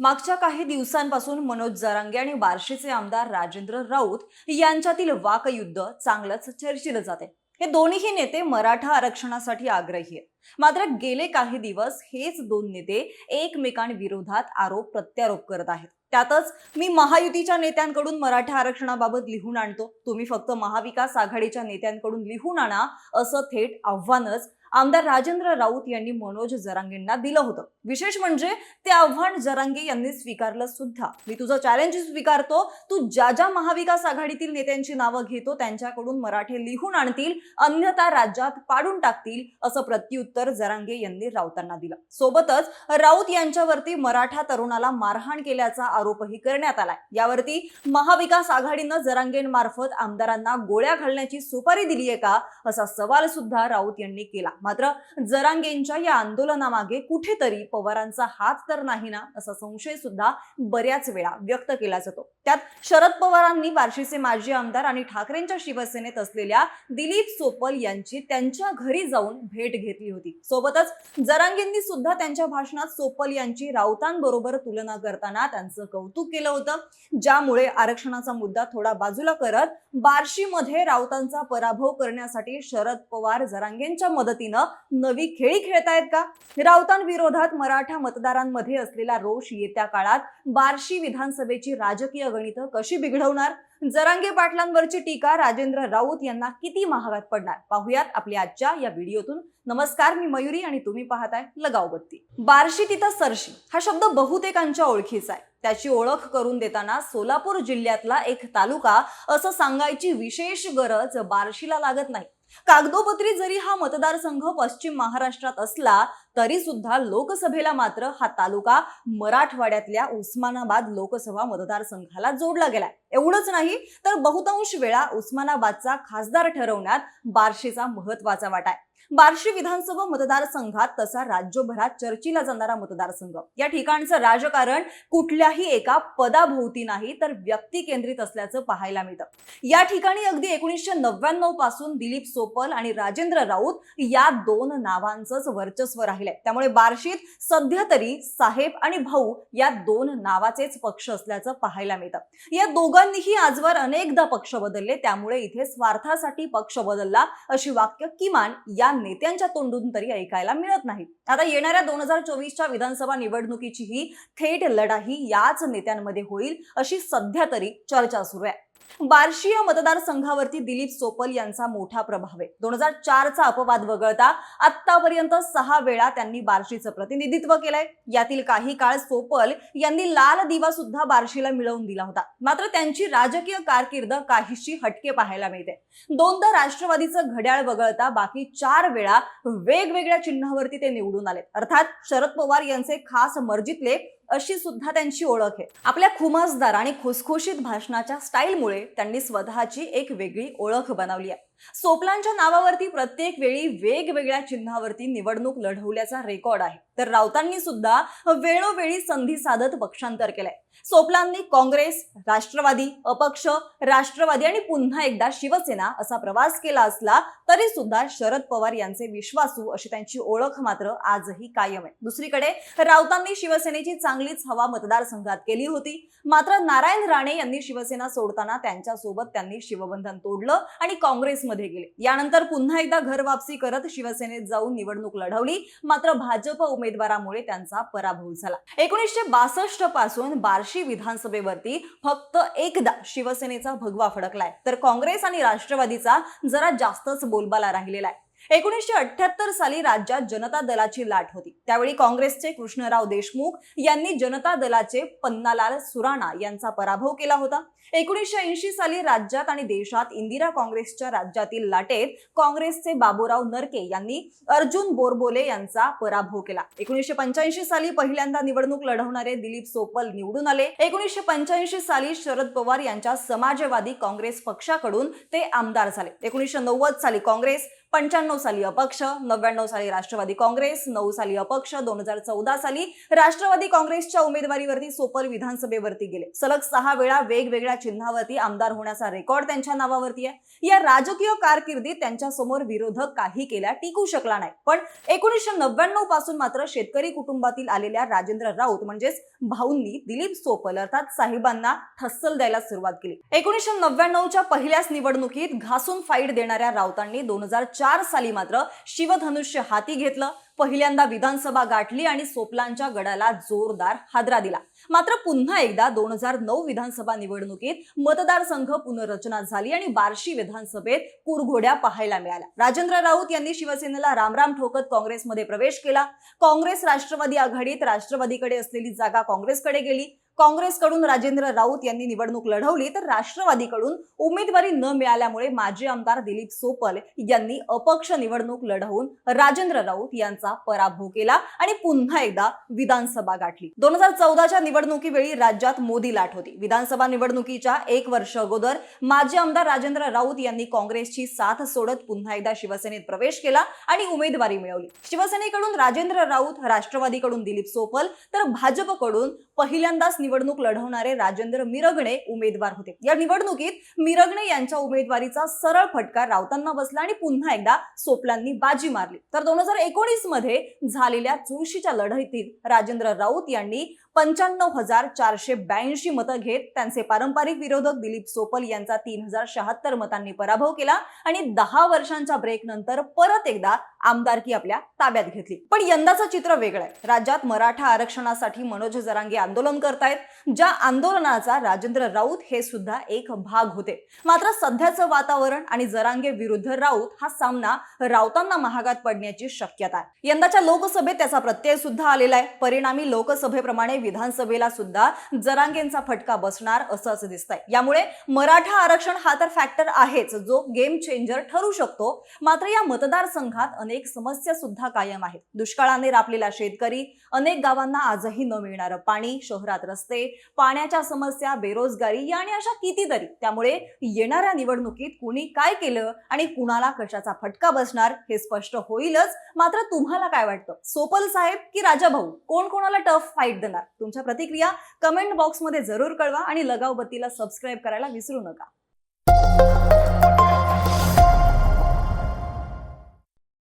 मागच्या काही दिवसांपासून मनोज जरांगे आणि बार्शीचे आमदार राजेंद्र राऊत यांच्यातील वाकयुद्ध चांगलंच चर्चिलं जाते. हे दोन्हीही नेते मराठा आरक्षणासाठी आग्रही आहेत. मात्र गेले काही दिवस हेच दोन नेते एकमेकांविरोधात आरोप प्रत्यारोप करत आहेत. त्यातच मी महायुतीच्या नेत्यांकडून मराठा आरक्षणाबाबत लिहून आणतो. तुम्ही फक्त महाविकास आघाडीच्या नेत्यांकडून लिहून आणा असं थेट आव्हानच आमदार राजेंद्र राऊत यांनी मनोज जरांगेंना दिलं होतं. विशेष म्हणजे ते आव्हान जरांगे यांनी स्वीकारलं सुद्धा. मी तुझं चॅलेंज स्वीकारतो. तू ज्या ज्या महाविकास आघाडीतील नेत्यांची नावं घेतो त्यांच्याकडून मराठे लिहून आणतील अन्यथा राज्यात पाडून टाकतील असं प्रत्युत्तर जरांगे यांनी राऊतांना दिलं. सोबतच राऊत यांच्यावरती मराठा तरुणाला मारहाण केल्याचा आरोपही करण्यात आलाय. यावरती महाविकास आघाडीनं जरांगेंमार्फत आमदारांना गोळ्या घालण्याची सुपारी दिली आहे का असा सवाल सुद्धा राऊत यांनी केला. मात्र जरांगेंच्या या आंदोलनामागे कुठेतरी पवारांचा हात तर नाही ना असा संशय सुद्धा बऱ्याच वेळा व्यक्त केला जातो. त्यात शरद पवारांनी बार्शीचे माजी आमदार आणि ठाकरेंच्या शिवसेनेत असलेल्या दिलीप सोपल यांची त्यांच्या घरी जाऊन भेट घेतली होती. सोबतच जरांगेंनी सुद्धा त्यांच्या भाषणात सोपल यांची राऊतांबरोबर तुलना करताना त्यांचं कौतुक केलं होतं. ज्यामुळे आरक्षणाचा मुद्दा थोडा बाजूला करत बार्शीमध्ये राऊतांचा पराभव करण्यासाठी शरद पवार जरांगेंच्या मदतीने नवी खेळी खेळतायत का? राऊतांविरोधात मराठा मतदारांमध्ये असलेला रोष येत्या काळात बार्शी विधानसभेची राजकीय गणितं कशी बिघडवणार? जरांगे पाटलांवरची टीका राजेंद्र राऊत यांना किती महागात पडणार? पाहुयात आपल्या आजच्या या व्हिडिओतून. नमस्कार मी मयुरी आणि तुम्ही पाहताय लगाव बत्ती बार्शी तिथं सरशी. हा शब्द बहुतेकांच्या ओळखीचा आहे. त्याची ओळख करून देताना सोलापूर जिल्ह्यातला एक तालुका असं सांगायची विशेष गरज बार्शीला लागत नाही. कागदोपत्री जरी हा मतदारसंघ पश्चिम महाराष्ट्रात असला तरी सुद्धा लोकसभेला मात्र हा तालुका मराठवाड्यातल्या उस्मानाबाद लोकसभा मतदारसंघाला जोडला गेलाय. एवढंच नाही तर बहुतांश वेळा उस्मानाबादचा खासदार ठरवण्यात बार्शीचा महत्त्वाचा वाटा आहे. बार्शी विधानसभा मतदारसंघात तसा राज्यभरात चर्चिला जाणारा मतदारसंघ. या ठिकाणचं राजकारण कुठल्याही एका पदाभोवती नाही तर व्यक्ती केंद्रित असल्याचं पाहायला मिळतं. या ठिकाणी अगदी एकोणीसशे नव्याण्णवपासून दिलीप सोपल आणि राजेंद्र राऊत या दोन नावांचंच वर्चस्व राहिलंय. त्यामुळे बार्शीत सध्या तरी साहेब आणि भाऊ या दोन नावाचेच पक्ष असल्याचं पाहायला मिळतं. या दोघांनीही आजवर अनेकदा पक्ष बदलले त्यामुळे इथे स्वार्थासाठी पक्ष बदलला अशी वाक्य किमान या नेत्यांच्या तोंडून तरी ऐकायला मिळत नाही. आता येणाऱ्या दोन हजार चोवीसच्या विधानसभा निवडणुकीचीही थेट लढाई याच नेत्यांमध्ये होईल अशी सध्या तरी चर्चा सुरू आहे. बार्शी या मतदारसंघावरती दिलीप सोपल यांचा मोठा प्रभाव आहे. दोन हजार चारचा अपवाद वगळता आतापर्यंत सहा वेळा त्यांनी बार्शीचं प्रतिनिधित्व केलंय. यातील काही काळ सोपल यांनी लाल दिवा सुद्धा बार्शीला मिळवून दिला होता. मात्र त्यांची राजकीय कारकीर्द काहीशी हटके पाहायला मिळते. दोनदा राष्ट्रवादीचं घड्याळ वगळता बाकी चार वेळा वेगवेगळ्या चिन्हावरती ते निवडून आले अर्थात शरद पवार यांचे खास मर्जीतले अशी सुद्धा त्यांची ओळख आहे. आपल्या खुमासदार आणि खुसखुशीत भाषणाच्या स्टाईलमुळे त्यांनी स्वतःची एक वेगळी ओळख बनवली आहे. सोपलांच्या नावावरती प्रत्येक वेळी वेगवेगळ्या चिन्हावरती निवडणूक लढवल्याचा रेकॉर्ड आहे. तर राऊतांनी सुद्धा वेळोवेळी संधी साधत पक्षांतर केलंय. सोपलांनी काँग्रेस राष्ट्रवादी अपक्ष राष्ट्रवादी आणि पुन्हा एकदा शिवसेना असा प्रवास केला असला तरी सुद्धा शरद पवार यांचे विश्वासू अशी त्यांची ओळख मात्र आजही कायम आहे. दुसरीकडे राऊतांनी शिवसेनेची चांगलीच हवा मतदारसंघात केली होती. मात्र नारायण राणे यांनी शिवसेना सोडताना त्यांच्यासोबत त्यांनी शिवबंधन तोडलं आणि काँग्रेस मध्ये गेले. यानंतर पुन्हा एकदा घर वापसी करत शिवसेनेत जाऊन निवडणूक लढवली. मात्र भाजप उमेदवारामुळे त्यांचा पराभव झाला. एकोणीसशे बासष्टपासून बार्शी विधानसभेवरती फक्त एकदा शिवसेनेचा भगवा फडकलाय. तर काँग्रेस आणि राष्ट्रवादीचा जरा जास्तच बोलबाला राहिलेला आहे. एकोणीसशे अठ्याहत्तर साली राज्यात जनता दलाची लाट होती. त्यावेळी काँग्रेसचे कृष्णराव देशमुख यांनी जनता दलाचे पन्नालाल सुराणा यांचा पराभव केला होता. एकोणीसशे ऐंशी साली राज्यात आणि देशात इंदिरा काँग्रेसच्या राज्यातील लाटेत काँग्रेसचे बाबूराव नरके यांनी अर्जुन बोरबोले यांचा पराभव केला. एकोणीसशे पंच्याऐंशी साली पहिल्यांदा निवडणूक लढवणारे दिलीप सोपल निवडून आले. एकोणीसशे पंच्याऐंशी साली शरद पवार यांच्या समाजवादी काँग्रेस पक्षाकडून ते आमदार झाले. एकोणीसशे नव्वद साली काँग्रेस पंच्याण्णव साली अपक्ष नव्याण्णव साली राष्ट्रवादी काँग्रेस नऊ साली अपक्ष दोन हजार चौदा साली राष्ट्रवादी काँग्रेसच्या उमेदवारीवरती सोपल विधानसभेवरती गेले. सलग सहा वेळा वेगवेगळ्या चिन्हावरती आमदार होण्याचा रेकॉर्ड त्यांच्या नावावरती आहे. या राजकीय कारकिर्दीत त्यांच्यासमोर विरोधक काही केल्या टिकू शकला नाही. पण एकोणीसशे नव्याण्णवपासून मात्र शेतकरी कुटुंबातील आलेल्या राजेंद्र राऊत म्हणजेच भाऊंनी दिलीप सोपल अर्थात साहेबांना ठस्सल द्यायला सुरुवात केली. एकोणीसशे नव्याण्णवच्या पहिल्याच निवडणुकीत घासून फाईट देणाऱ्या राऊतांनी दोन हजार चार साली मात्र शिवधनुष्य हाती घेतलं. पहिल्यांदा विधानसभा गाठली आणि सोपलांच्या गडाला जोरदार हादरा दिला. मात्र पुन्हा एकदा दोन हजार नऊ विधानसभा निवडणुकीत मतदारसंघ पुनर्रचना झाली आणि बार्शी विधानसभेत कुरघोड्या पाहायला मिळाल्या. राजेंद्र राऊत यांनी शिवसेनेला रामराम ठोकत काँग्रेसमध्ये प्रवेश केला. काँग्रेस राष्ट्रवादी आघाडीत राष्ट्रवादीकडे असलेली जागा काँग्रेसकडे गेली. काँग्रेसकडून राजेंद्र राऊत यांनी निवडणूक लढवली तर राष्ट्रवादीकडून उमेदवारी न मिळाल्यामुळे माजी आमदार दिलीप सोपल यांनी अपक्ष निवडणूक लढवून राजेंद्र राऊत यांचा पराभव केला आणि पुन्हा एकदा विधानसभा गाठली. दोन हजार चौदाच्या निवडणुकीवेळी राज्यात मोदी लाट होती. विधानसभा निवडणुकीच्या एक वर्ष अगोदर माजी आमदार राजेंद्र राऊत यांनी काँग्रेसची साथ सोडत पुन्हा एकदा शिवसेनेत प्रवेश केला आणि उमेदवारी मिळवली. शिवसेनेकडून राजेंद्र राऊत राष्ट्रवादीकडून दिलीप सोपल तर भाजपकडून पहिल्यांदाच निवडणूक लढवणारे राजेंद्र मिरगणे उमेदवार होते. या निवडणुकीत मिरगणे यांच्या उमेदवारीचा सरळ फटका राऊतांना बसला आणि पुन्हा एकदा सोपलांनी बाजी मारली. तर दोन हजार एकोणीसमध्ये झालेल्या चुरशीच्या लढाईतील राजेंद्र राऊत यांनी पंच्याण्णव हजार चारशे ब्याऐंशी मतं घेत त्यांचे पारंपरिक विरोधक दिलीप सोपल यांचा तीन हजार शहात्तर मतांनी पराभव केला आणि दहा वर्षांच्या ब्रेक नंतर परत एकदा आमदारकी आपल्या ताब्यात घेतली. पण यंदाचं चित्र वेगळं आहे. राज्यात मराठा आरक्षणासाठी मनोज जरांगे आंदोलन करतायत ज्या आंदोलनाचा राजेंद्र राऊत हे सुद्धा एक भाग होते. मात्र सध्याचं वातावरण आणि जरांगे विरुद्ध राऊत हा सामना राऊतांना महागात पडण्याची शक्यता आहे. यंदाच्या लोकसभेत त्याचा प्रत्यय सुद्धा आलेला आहे. परिणामी लोकसभेप्रमाणे विधानसभेला सुद्धा जरांगेंचा फटका बसणार असंच दिसतंय. यामुळे मराठा आरक्षण हा तर फॅक्टर आहेच. जो गेम चेंजर ठरू शकतो. मात्र या मतदारसंघात अनेक समस्या सुद्धा कायम आहेत. दुष्काळाने रापलेला शेतकरी अनेक गावांना आजही न मिळणारं पाणी शहरात रस्ते पाण्याच्या समस्या बेरोजगारी या आणि अशा कितीतरी. त्यामुळे येणाऱ्या निवडणुकीत कुणी काय केलं आणि कुणाला कशाचा फटका बसणार हे स्पष्ट होईलच. मात्र तुम्हाला काय वाटतं? सोपल साहेब की राजा भाऊ कोण कोणाला टफ फाईट देणार? तुमच्या प्रतिक्रिया कमेंट बॉक्समध्ये जरूर कळवा आणि लगाव बत्तीला सबस्क्राईब करायला विसरू नका.